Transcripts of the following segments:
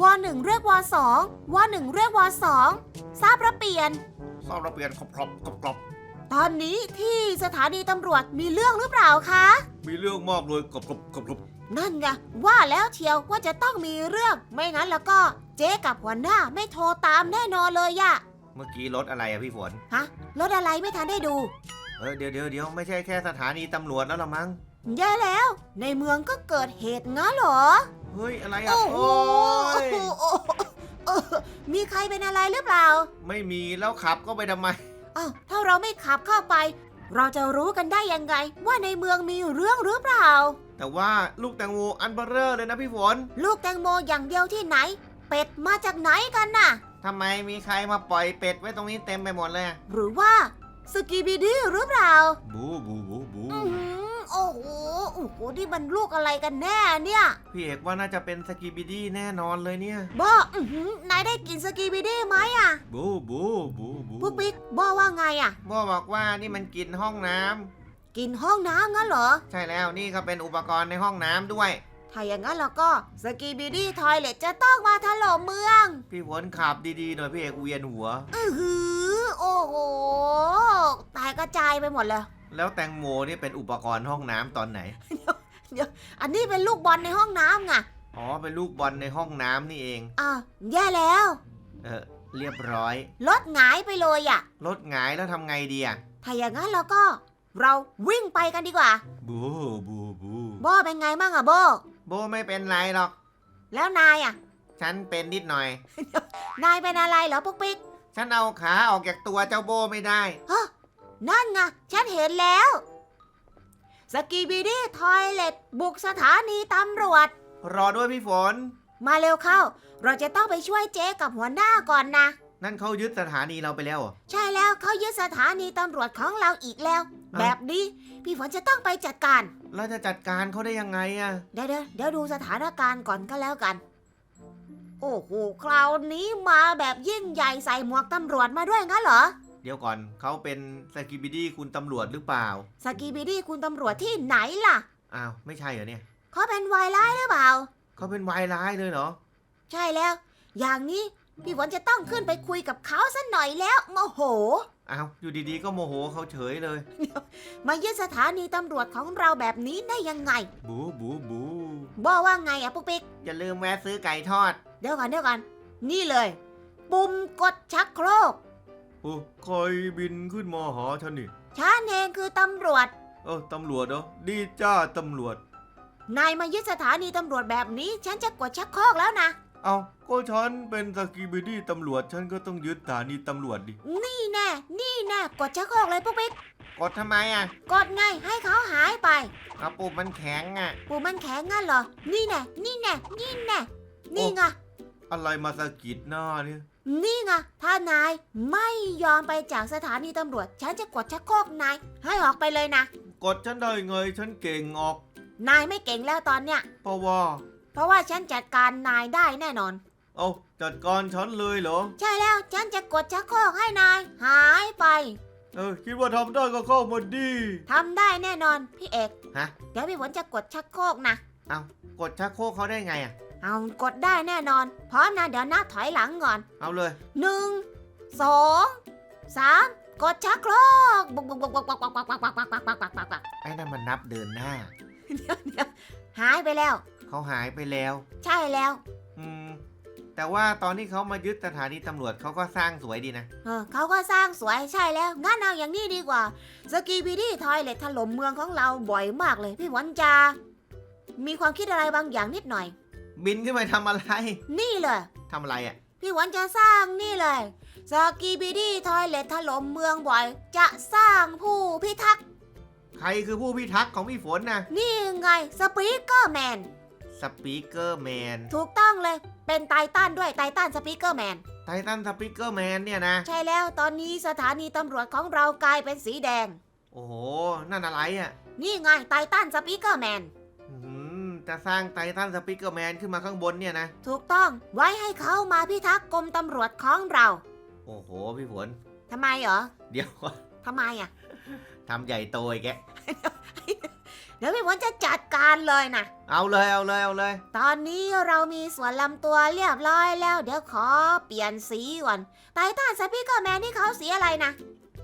วหนึ่งเรียกวสองวหนึ่งเรียกวสองทราบระเปลี่ยน ทราบระเบียนครบครบครบครบตอนนี้ที่สถานีตำรวจมีเรื่องหรือเปล่าคะ มีเรื่องมากเลยครบครบครบครบนั่นไงว่าแล้วเชียวว่าจะต้องมีเรื่อง ไม่งั้นแล้วก็เจ๊กับหัวหน้าไม่โทรตามแน่นอนเลยอะเมื่อกี้รถอะไรอะพี่ฝน ฮะรถอะไรไม่ทันได้ดู เออเดี๋ยวเดี๋ยวเดี๋ยวไม่ใช่แค่สถานีตำรวจแล้วละมั้ง แย่แล้ว ในเมืองก็เกิดเหตุงั้นเหรอ เฮ้ยอะไรอะโอ้โหโอ้ยโอ้โหเออมีใครเป็นอะไรหรือเปล่าไม่มีแล้วขับก็ไปทำไม อ้าวถ้าเราไม่ขับเข้าไป เราจะรู้กันได้ยังไง ว่าในเมืองมีเรื่องหรือเปล่า แต่ว่าลูกแตงโมอันเบอร์เรอร์เลยนะพี่ฝนลูกแตงโมอย่างเดียวที่ไหน เป็ดมาจากไหนกันน่ะ ทำไมมีใครมาปล่อยเป็ดไว้ตรงนี้เต็มไปหมดเลยอะหรือว่าสกีบีดีหรือเปล่า บูบูบูบูอือหือ โอ้โหโอ้โหนี่มันลูกอะไรกันแน่เนี่ย พี่เอกว่าน่าจะเป็นสกีบิดี้แน่นอนเลยเนี่ยบออือหือนายได้กินสกีบีดีไหมอะบูบูบูบูปุ๊กปิ๊กบอว่าไงอะพ่อบอกว่านี่มันกินห้องน้ำกินห้องน้ำงั้นเหรอ ใช่แล้วนี่ก็เป็นอุปกรณ์ในห้องน้ำด้วย ถ้าอย่างนั้นแล้วก็สกีบีดี้ทอยเลทจะต้องมาถล่มเมือง พี่ฝนขับดีๆหน่อยพี่เอกเวียนหัว อือหือ โอ้โหตายกระจายไปหมดเลย แล้วแตงโมนี่เป็นอุปกรณ์ห้องน้ำตอนไหน อันนี้เป็นลูกบอลในห้องน้ำไงอ๋อ เป็นลูกบอลในห้องน้ำนี่เอง อ่าวแย่แล้ว เออ เรียบร้อย รถหงายไปเลยอะรถหงายแล้วทำไงดีอะถ้าอย่างนั้นแล้วก็ เราวิ่งไปกันดีกว่า บูบูบูโบเป็นไงบ้างอะโบ โบไม่เป็นไรหรอก แล้วนายอะฉันเป็นนิดหน่อย นายเป็นอะไรเหรอปุ๊กปิ๊ก ฉันเอาขาออกจากตัวเจ้าโบไม่ได้ ฮะ นั่นไงฉันเห็นแล้ว สกีบีดี้ทอยเลตบุกสถานีตำรวจ รอด้วยพี่ฝน มาเร็วเข้า เราจะต้องไปช่วยเจ๊กับหัวหน้าก่อนนะ นั่นเขายึดสถานีเราไปแล้วเหรอ ใช่แล้วเขายึดสถานีตำรวจของเราอีกแล้วอะแบบนี้พี่ฝนจะต้องไปจัดการ เราจะจัดการเขาได้ยังไงอะ เดี๋ยวเดี๋ยวเดี๋ยวดูสถานการณ์ก่อนก็แล้วกัน โอ้โหคราวนี้มาแบบยิ่งใหญ่ใส่หมวกตำรวจมาด้วยงั้นเหรอ เดี๋ยวก่อนเขาเป็นสกิบิดี้คุณตำรวจหรือเปล่าสกีบีดี้คุณตำรวจที่ไหนล่ะ อ้าวไม่ใช่เหรอเนี่ยเขาเป็นวายร้ายหรือเปล่า เขาเป็นวายร้ายเลยเหรอใช่แล้ว อย่างนี้พี่ฝนจะต้องขึ้นไปคุยกับเขาสัหน่อยแล้วโมโห อ้าวอยู่ดีๆก็โมโหเขาเฉยเลยมายึดสถานีตำรวจของเราแบบนี้ได้ยังไงบูบูบูบอกว่าไงอะปุ๊กปิ๊กอย่าลืมแวะซื้อไก่ทอด เดี๋ยวก่อนเดี๋ยวก่อนนี่เลย ปุ่มกดชักโครก โอ้ใครบินขึ้นมาหาฉันนี่ฉันเองคือตำรวจ เออตำรวจเหรอดีจ้าตำรวจ นายมายึดสถานีตำรวจแบบนี้ ฉันจะกดชักโครกแล้วนะ เอาก็ฉันเป็นสกิบิดี้ตำรวจฉันก็ต้องยึดสถานีตำรวจดินี่แน่ นี่แน่ กดชักโครกเลยปุ๊กปิ๊กกดทำไมอะกดไงให้เขาหายไป กระปุกมันแข็งอะปุ่มมันแข็งงั้นเหรอ นี่แน่ นี่แน่ นี่แน่ นี่ไง อะไรมาสะกิดหน้าเนี่ย นี่ไงถ้านายไม่ยอมไปจากสถานีตำรวจ ฉันจะกดชักโครกนายให้ออกไปเลยนะ กดฉันได้ไงฉันเก่งออก นายไม่เก่งแล้วตอนเนี้ย เพราะว่า เพราะว่าฉันจัดการนายได้แน่นอน เอาจัดการฉันเลยเหรอ ใช่แล้วฉันจะกดชักโครกให้นาย หายไปเออคิดว่าทำได้ก็เข้ามาดีทำได้แน่นอนพี่เอก ฮะ เดี๋ยวพี่ฝนจะกดชักโครกนะ เอากดชักโครกเขาได้ไงอะ เอากดได้แน่นอนพร้อมนะเดี๋ยวนับถอยหลังก่อนเอาเลยหนึ่งสองสามกดชักโครกบุกบุกบุกบุกบุกบุกบุกบุกบุกบุกบุกบุกบุกบุกบุกไอ้นั่นมันนับเดินหน้าหายไปแล้ว เขาหายไปแล้ว ใช่แล้ว อืม แต่ว่าตอนที่เขามายึดสถานีตำรวจเขาก็สร้างสวยดีนะ เออเขาก็สร้างสวยใช่แล้ว งั้นเอาอย่างนี้ดีกว่า สกีบีดี้ทอยเลทถล่มเมืองของเราบ่อยมากเลย พี่หวันจา มีความคิดอะไรบางอย่างนิดหน่อย บินขึ้นไปทำอะไรนี่เลย ทำอะไรอะ พี่หวันจะสร้างนี่เลยสกีบีดี้ทอยเลทถล่มเมืองบ่อย จะสร้างผู้พิทักษ์ใครคือผู้พิทักษ์ของพี่ฝนนะนี่ไงสปีกเกอร์แมนสปีกเกอร์แมนถูกต้องเลย เป็นไททันด้วยไททันสปีกเกอร์แมนไททันสปีกเกอร์แมนเนี่ยนะ ใช่แล้วตอนนี้สถานีตำรวจของเรากลายเป็นสีแดง โอ้โห นั่นอะไรอะ นี่ไงไททันสปีกเกอร์แมนอืม จะสร้างไททันสปีกเกอร์แมนขึ้นมาข้างบนเนี่ยนะ ถูกต้องไว้ให้เขามาพิทักษ์กรมตำรวจของเราโอ้โห พี่ฝนทำไมเหรอเดี๋ยวทำไมอะทำใหญ่โตอีกแกเดี๋ยวพี่ฝนจะจัดการเลยนะเอาเลยเอาเลยเอาเลย ตอนนี้เรามีส่วนลำตัวเรียบร้อยแล้ว เดี๋ยวขอเปลี่ยนสีก่อนไททันสปีกเกอร์แมนนี่เขาสีอะไรนะ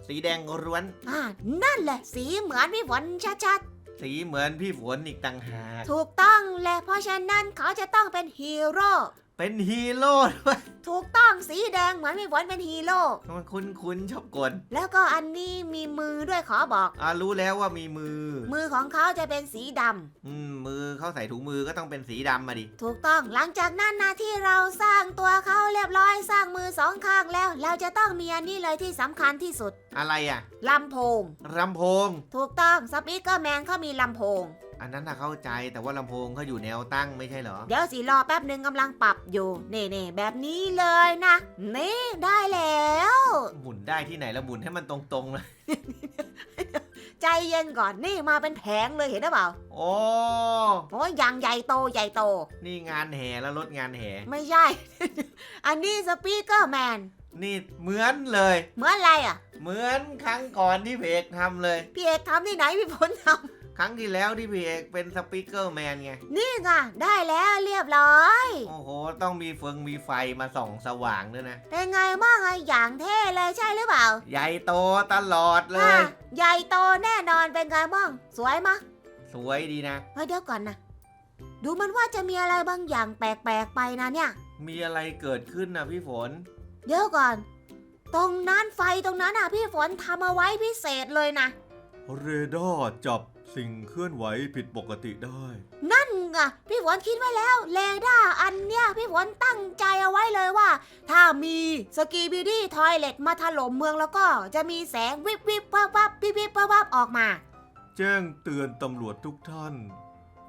สีแดงร้วนอ่านั่นแหละสีเหมือนพี่ฝนชัด สีเหมือนพี่ฝนอีกต่างหาก ถูกต้องแหละเพราะฉะนั้นเขาจะต้องเป็นฮีโร่ เป็นฮีโร่ด้วยถูกต้องสีแดงเหมือนพี่ฝนเป็นฮีโร่ มันคุ้นๆชอบกลแล้วก็อันนี้มีมือด้วยขอบอก อ่ารู้แล้วว่ามีมือ มือของเขาจะเป็นสีดำอืมมือเขาใส่ถุงมือก็ต้องเป็นสีดำมาดิ ถูกต้องหลังจากนั้นนะที่เราสร้างตัวเขาเรียบร้อยสร้างมือสองข้างแล้ว เราจะต้องมีอันนี้เลยที่สำคัญที่สุดอะไรอะลำโพง ลำโพง ถูกต้องสปีกเกอร์แมนเขามีลำโพง อันนั้นน่ะเข้าใจแต่ว่าลำโพงเขาอยู่แนวตั้งไม่ใช่เหรอ เดี๋ยวสิรอแป๊บหนึ่งกำลังปรับอยู่เน่ๆแบบนี้เลยนะ นี่ได้แล้ว หมุนได้ที่ไหนแล้วหมุนให้มันตรงๆเลยใจเย็นก่อนนี่มาเป็นแผงเลยเห็นหรือเปล่าโอ้ โอ้ยอย่างใหญ่โตใหญ่โต นี่งานแห่แล้วรถงานแห่ ไม่ใช่ อันนี้สปีกเกอร์แมนนี่เหมือนเลย เหมือนอะไรอะ เหมือนครั้งก่อนที่เพกทำเลย พี่เอกทำที่ไหนพี่พลท ครั้งที่แล้วที่พี่เอกเป็นสปีกเกอร์แมนไงำนี่ไงได้แล้วเรียบร้อย โอ้โห ต้องมีเฟืองมีไฟมาส่องสว่างด้วยนะ เป็นไงบ้างอะอย่างเท่เลยใช่หรือเปล่าใหญ่โตตลอดเลอะย ใหญ่โตแน่นอนเป็นไงบ้างสวยมะสวยดีนะ เฮ้ยเดี๋ยวก่อนนะดูมันว่าจะมีอะไรบางอย่างแปลกๆไปนะเนี่ย มีอะไรเกิดขึ้นนะพี่ฝน เดี๋ยวก่อน ตรงนั้นไฟตรงนั้นอะพี่ฝนทำเอาไว้พิเศษเลยนะ เรดาร์จับ สิ่งเคลื่อนไหวผิดปกติได้ นั่นไงพี่ฝนคิดไว้แล้วเรดาร์อันเนี้ยพี่ฝนตั้งใจเอาไว้เลยว่า ถ้ามีสกีบิดี้ทอยเล็ตมาถล่มเมืองแล้วก็จะมีแสงวิบวิบวับวับวิบวิบวับวับออกมา แจ้งเตือนตำรวจทุกท่าน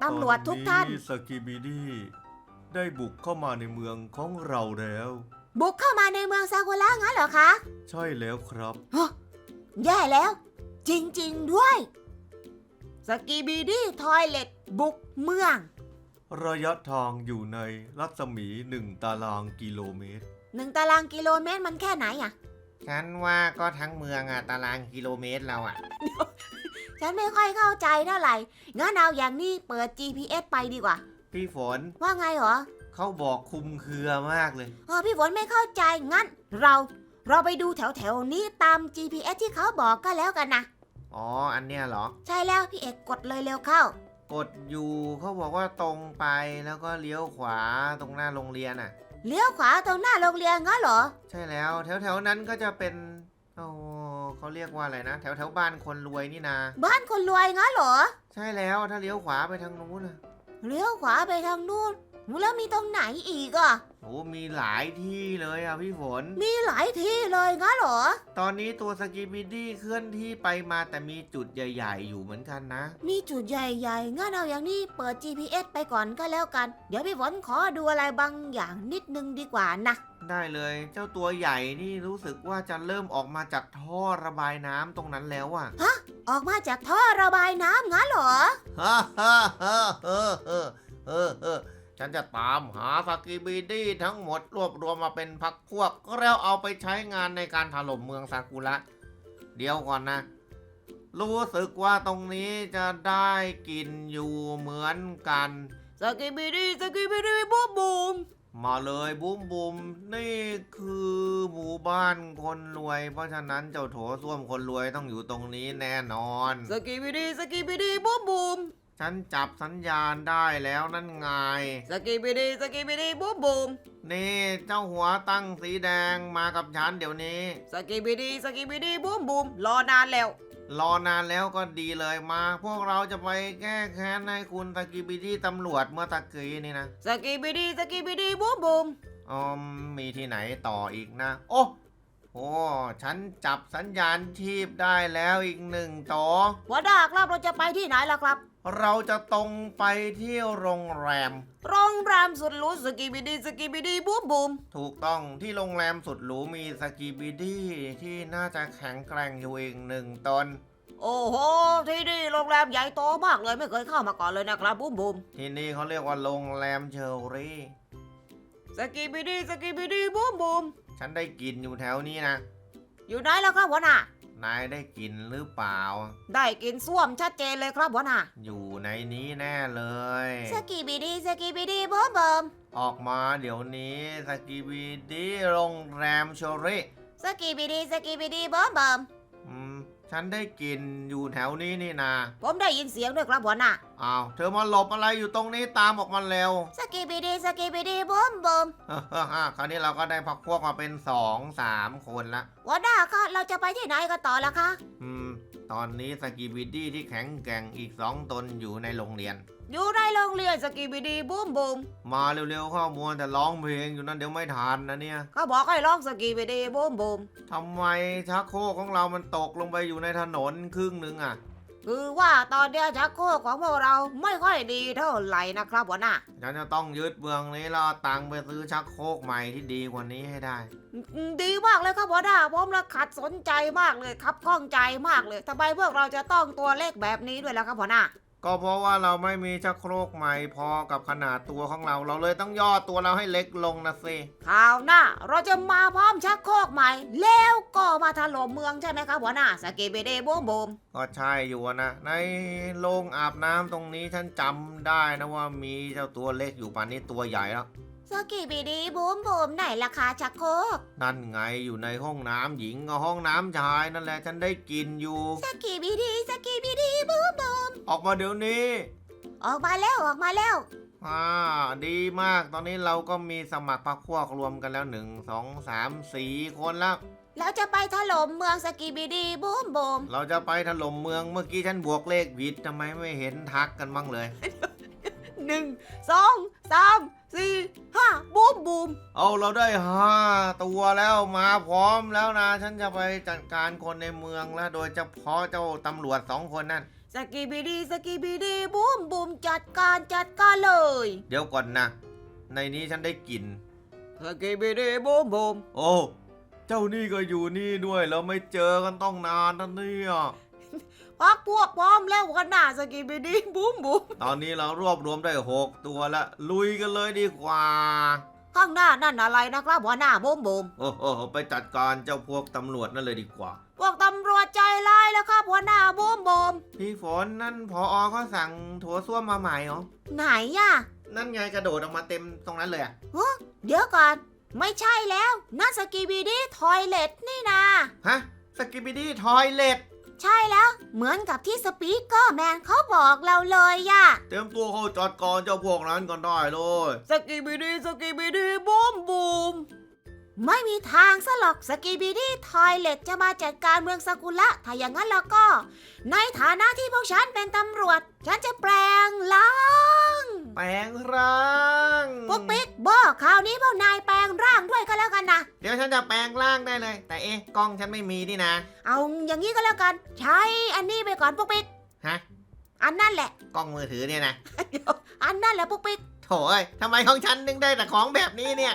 ตำรวจทุกท่านสกีบีดีได้บุกเข้ามาในเมืองของเราแล้ว บุกเข้ามาในเมืองซากุระงั้นเหรอคะ ใช่แล้วครับแย่แล้ว จริง ๆ ด้วย สกีบีดี้ทอยเล็ตบุกเมือง ระยะทางอยู่ในรัศมีหนึ่งตารางกิโลเมตร หนึ่งตารางกิโลเมตรมันแค่ไหนอะฉันว่าก็ทั้งเมืองอะตารางกิโลเมตรเราอะฉันไม่ค่อยเข้าใจเท่าไหร่งั้นเอาอย่างนี้เปิด GPS ไปดีกว่า พี่ฝนว่าไงเหรอเขาบอกคุมเครือมากเลย เออพี่ฝนไม่เข้าใจงั้น เราเราไปดูแถวแถวๆนี้ตาม GPS ที่เขาบอกก็แล้วกันนะ อ๋อ อันเนี้ยเหรอ ใช่แล้วพี่เอกกดเลยเร็วเข้า กดอยู่เขาบอกว่าตรงไปแล้วก็เลี้ยวขวาตรงหน้าโรงเรียนอะ เลี้ยวขวาตรงหน้าโรงเรียนงั้นเหรอ ใช่แล้ว แถวแถวๆนั้นก็จะเป็นโอ้เขาเรียกว่าอะไรนะ แถวแถวๆบ้านคนรวยนี่นา บ้านคนรวยงั้นเหรอ ใช่แล้วถ้าเลี้ยวขวาไปทางนู้นน่ะเลี้ยวขวาไปทางนู้น แล้วมีตรงไหนอีกอะโอ้มีหลายที่เลยอะพี่ฝน มีหลายที่เลยงั้นเหรอ ตอนนี้ตัวสกีบิดดี้เคลื่อนที่ไปมาแต่มีจุดใหญ่ ๆ อยู่เหมือนกันนะ มีจุดใหญ่ๆงั้นเอาอย่างนี้เปิด GPS ไปก่อนก็แล้วกัน เดี๋ยวพี่ฝนขอดูอะไรบางอย่างนิดนึงดีกว่านะ ได้เลย เจ้าตัวใหญ่นี่รู้สึกว่าจะเริ่มออกมาจากท่อระบายน้ำตรงนั้นแล้วอะ ออกมาจากท่อระบายน้ำงั้นเหรอ ฮ่าฮ่าฮ่าเออเออเออเออ ฉันจะตามหาสกีบีดี้ทั้งหมดรวบรวมมาเป็นพักพวกแล้วเอาไปใช้งานในการถล่มเมืองซากุระ เดี๋ยวก่อนนะ รู้สึกว่าตรงนี้จะได้กลินอยู่เหมือนกันสกิบิดีสกิบิดีบูมบูมมาเลยบุ้มบุมนี่คือหมู่บ้านคนรวย เพราะฉะนั้นเจ้าโถส้วมคนรวยต้องอยู่ตรงนี้แน่นอน สกิบิดีสกิบิดีบูมบูม ฉันจับสัญญาณได้แล้วนั่นไง สกิบิดีสกิบิดีบูมบูมนี่เจ้าหัวตั้งสีแดงมากับฉันเดี๋ยวนี้ สกิบิดีสกิบิดีบูมบูมรอนานแล้ว รอนานแล้วก็ดีเลยมา พวกเราจะไปแก้แค้นให้คุณตะกี้บิดี้ตำรวจเมื่อตะกี้นี่นะ สกิบิดีสกิบิดีบูมบูมอ๋อมีที่ไหนต่ออีกนะ โอ้โอ้ ฉันจับสัญญาณชีพได้แล้วอีกหนึ่งต่อหัวหน้าครับเราจะไปที่ไหนล่ะครับ เราจะตรงไปที่โรงแรม โรงแรมสุดหรูสกิบิดีสกิบิดีบูมบูมถูกต้องที่โรงแรมสุดหรูมีสกีบิดี้ที่น่าจะแข็งแกร่งอยู่อีกหนึ่งตน โอ้โห ที่นี่โรงแรมใหญ่โตมากเลยไม่เคยเข้ามาก่อนเลยนะครับบูมบูมที่นี่เขาเรียกว่าโรงแรมเชอรี่สกิบิดีสกิบิดีบูมบูมฉันได้กลินอยู่แถวนี้นะ อยู่ไหนแล้วครับหัวหน้า นายได้กลินหรือเปล่า ได้กินส้วมชัดเจนเลยครับหัวหน้าอยู่ในนี้แน่เลย สกีบีดีสกีบีดีเบิ่มเบิ่มออกมาเดี๋ยวนี้สกีบีดีโรงแรมโชริสกีบีดีสกีบีดีเบิ่มเบิ่มอืม ฉันได้กลินอยู่แถวนี้นี่นาผมได้ยินเสียงด้วยครับหัวหน้าอ้าวเธอมาหลบอะไรอยู่ตรงนี้ตามออกมาเร็วสกีบีดีสกีบีดีเบิ่มเบิ่มคราวนี้เราก็ได้พักพวกมาเป็นสองสามคนละหัวหน้าคะเราจะไปที่ไหนกันต่อล่ะคะ อืม ตอนนี้สกีบิดดี้ที่แข็งแกร่งอีกสองตนอยู่ในโรงเรียน อยู่ในโรงเรียนสกีบีดีบูมบูมมาเร็วๆเข้ามัวแต่ร้องเพลงอยู่นั่นเดี๋ยวไม่ทันนะเนี่ยเขาบอกให้ร้องสกีบีดีบูมบูมทำไมชักโครกของเรามันตกลงไปอยู่ในถนนครึ่งหนึ่งอะ คือว่าตอนเนี้ยชักโครกของพวกเราไม่ค่อยดีเท่าไหร่นะครับหัวหน้าฉันจะต้องยึดเมืองนี้แล้วเอาตังค์ไปซื้อชักโครกใหม่ที่ดีกว่านี้ให้ได้ อืมดีมากเลยครับหัวหน้าผมละขัดสนใจมากเลยครับข้องใจมากเลยทำไมพวกเราจะต้องตัวเลขแบบนี้ด้วยล่ะครับหัวหน้า ก็เพราะว่าเราไม่มีชักโครกใหม่พอกับขนาดตัวของเรา เราเลยต้องย่อตัวเราให้เล็กลงนะสิคราวหน้าเราจะมาพร้อมชักโครกใหม่ แล้วก็มาถล่มเมืองใช่ไหมครับหัวหน้าสกีบีดีบูมบูมก็ใช่อยู่นะในโรงอาบน้ำตรงนี้ฉันจำได้นะว่ามีเจ้าตัวเล็กอยู่ป่านนี้ตัวใหญ่แล้ว สกีบีดีบูมบูมไหนราคาชักโครกนั่นไงอยู่ในห้องน้ำหญิงกับห้องน้ำชายนั่นแหละฉันได้กินอยู่ สกีบีดีสกีบีดีบูมบูมออกมาเดี๋ยวนี้ออกมาแล้วออกมาแล้ว อ่าดีมากตอนนี้เราก็มีสมัครพรรคพวกรวมกันแล้วหนึ่งสองสามสี่คนแล้วแล้วจะไปถล่มเมืองสกีบีดีบูมบูมเราจะไปถล่มเมืองเมื่อกี้ฉันบวกเลขผิดทำไมไม่เห็นทักกันบ้างเลย หนึ่งสองสามสี่ห้าบูมบูมเอาเราได้ห้าตัวแล้วมาพร้อมแล้วนะ ฉันจะไปจัดการคนในเมืองแล้ว โดยเฉพาะเจ้าตำรวจสองคนนั่นสกีบีดีสกีบีดีบูมบูมจัดการจัดการเลย เดี๋ยวก่อนนะ ในนี้ฉันได้กลิ่นสกีบีดีบูมบูมโอ้ เจ้านี่ก็อยู่นี่ด้วยแล้วไม่เจอกันต้องนานนะเนี่ย พักพวกพร้อมแล้วกันหน้าสกีบีดีบูมบูมตอนนี้เรารวบรวมได้หกตัวละลุยกันเลยดีกว่า ข้างหน้านั่นอะไรนะครับหัวหน้าบูมบูมโอ้โหไปจัดการเจ้าพวกตำรวจนั่นเลยดีกว่า พวกตำรวจใจร้ายแล้วครับหัวหน้าบูมบูมพี่ฝนนั่นพออเขาสั่งถั่วส้วมมาใหม่เหรอไหนอะนั่นไงกระโดดออกมาเต็มตรงนั้นเลยอะเดี๋ยวก่อน ไม่ใช่แล้วนั่นสกีบีดีทอยเลตนี่นาฮะสกิปปี้ดี้ทอยเล็ต ใช่แล้ว เหมือนกับที่สปีกเกอร์แมนเขาบอกเราเลยอะเตรียมตัวเข้าจัดการเจ้าพวกนั้นก่อนได้เลย สกีบีดีสกีบีดีบูมบูม ไม่มีทางซะหรอกสกีบีดีทอยเลตจะมาจัดการเมืองซากุระ ถ้าอย่างนั้นแล้วก็ ในฐานะที่พวกฉันเป็นตำรวจ ฉันจะแปลงล่างแปลงร่างพวกปิ๊กบอกคราวนี้พวกนายแปลงร่างด้วยก็แล้วกันนะ เดี๋ยวฉันจะแปลงร่างได้เลย แต่เอ๊ะกล้องฉันไม่มีนี่นะ เอาอย่างนี้ก็แล้วกัน ใช้อันนี้ไปก่อนพวกปิ๊กฮะอันนั่นแหละกล้องมือถือเนี่ยนะเดี๋ยวอันนั่นแหละพวกปิ๊ก โถเอ้ยทำไมของฉันนึงได้แต่ของแบบนี้เนี่ย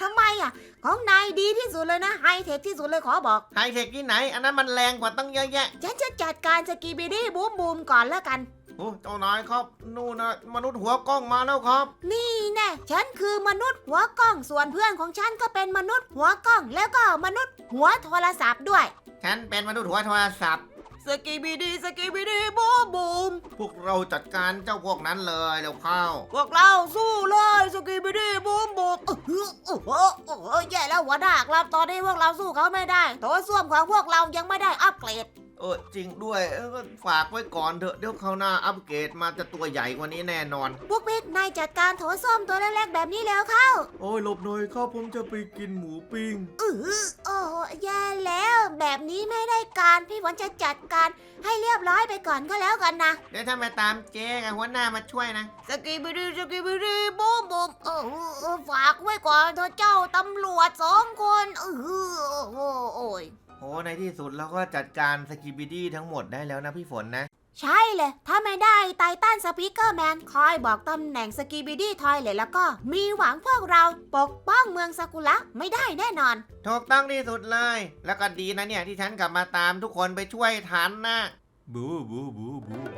ทำไมอะ ของนายดีที่สุดเลยนะไฮเทคที่สุดเลยขอบอกไฮเทคที่ไหน อันนั้นมันแรงกว่าตั้งเยอะแยะ ฉันจะจัดการสกีบีดี้บูมบูมก่อนแล้วกัน โอ้เจ้านายครับ นู่นนะมนุษย์หัวกล้องมาแล้วครับ นี่แน่ฉันคือมนุษย์หัวกล้องส่วนเพื่อนของฉันก็เป็นมนุษย์หัวกล้อง แล้วก็มนุษย์หัวโทรศัพท์ด้วย ฉันเป็นมนุษย์หัวโทรศัพท์ สกีบีดีสกีบีดีบูมบูมพวกเราจัดการเจ้าพวกนั้นเลยเร็วเข้า พวกเราสู้เลยสกีบีดีบูมบูมโอ้โหโอ้โหโอ้โหแย่แล้วหัวหน้าครับตอนนี้พวกเราสู้เขาไม่ได้โถส้วมของพวกเรายังไม่ได้อัปเกรด เออจริงด้วยเออฝากไว้ก่อนเถอะเดี๋ยวคราวหน้าอัปเกรดมาจะตัวใหญ่กว่านี้แน่นอน พวกปิ๊กนายจัดการโถส้วมตัวเล็กๆแบบนี้แล้วเข้า โอ้ยหลบหน่อยครับผมจะไปกินหมูปิ้งเออโอ้แย่แล้วแบบนี้ไม่ได้การพี่ฝนจะจัดการให้เรียบร้อยไปก่อนก็แล้วกันนะ เดี๋ยวถ้ามาตามเจ๊กับหัวหน้ามาช่วยนะ สกีบิดีสกีบิดีบูมบูมเออเออฝากไว้ก่อนเธอะเจ้าตำรวจสองคนเออโอ้โอ้ย โอ้ในที่สุดเราก็จัดการสกิบิดี้ทั้งหมดได้แล้วนะพี่ฝนนะ ใช่เลย ถ้าไม่ได้ไททันสปีกเกอร์แมนคอยบอกตำแหน่งสกีบิดี้ทอยเลยแล้วก็ มีหวังพวกเราปกป้องเมืองซากุระไม่ได้แน่นอน ถูกต้องที่สุดเลย แล้วก็ดีนะเนี่ยที่ฉันกลับมาตามทุกคนไปช่วยทันนะบูบูบูบูบู